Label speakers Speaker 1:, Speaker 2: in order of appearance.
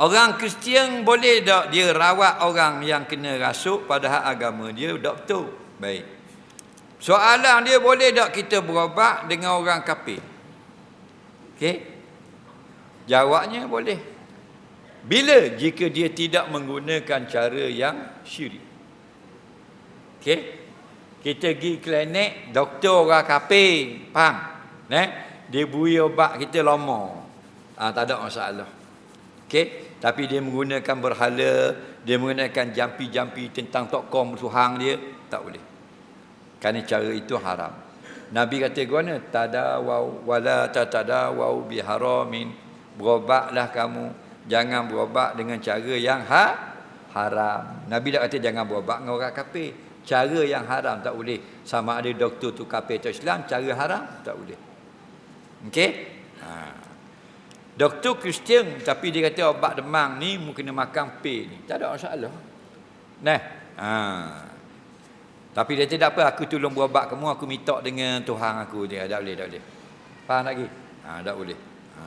Speaker 1: Orang Kristian boleh tak dia rawat orang yang kena rasuk padahal agama dia doktor. Baik. Soalan dia boleh tak kita berobat dengan orang kafir? Okey. Jawabnya boleh. Bila jika dia tidak menggunakan cara yang syirik. Okey. Kita pergi klinik doktor orang kafir, faham? Eh? Dia beri obat kita lama. Ah tak ada masalah. Okey, tapi dia menggunakan berhala, dia menggunakan jampi-jampi tentang tokoh Tuhan dia, tak boleh. Kerana cara itu haram. Nabi kata guna tadawau wala tatadawau biharamin. Berobatlah kamu, jangan berobat dengan cara yang ha haram. Nabi dah kata jangan berobat dengan orang kafir. Cara yang haram tak boleh. Sama ada doktor tu kafir atau Islam, cara haram tak boleh. Okey? Ha. Doktor Kristian tapi dia kata obat demam ni mu kena makan pil ni. Tak ada masalah. Nah. Ha. Tapi dia tidak apa aku tolong berobat kamu aku minta dengan Tuhan aku dia tak boleh tak boleh. Faham lagi? Ha tak boleh. Ha.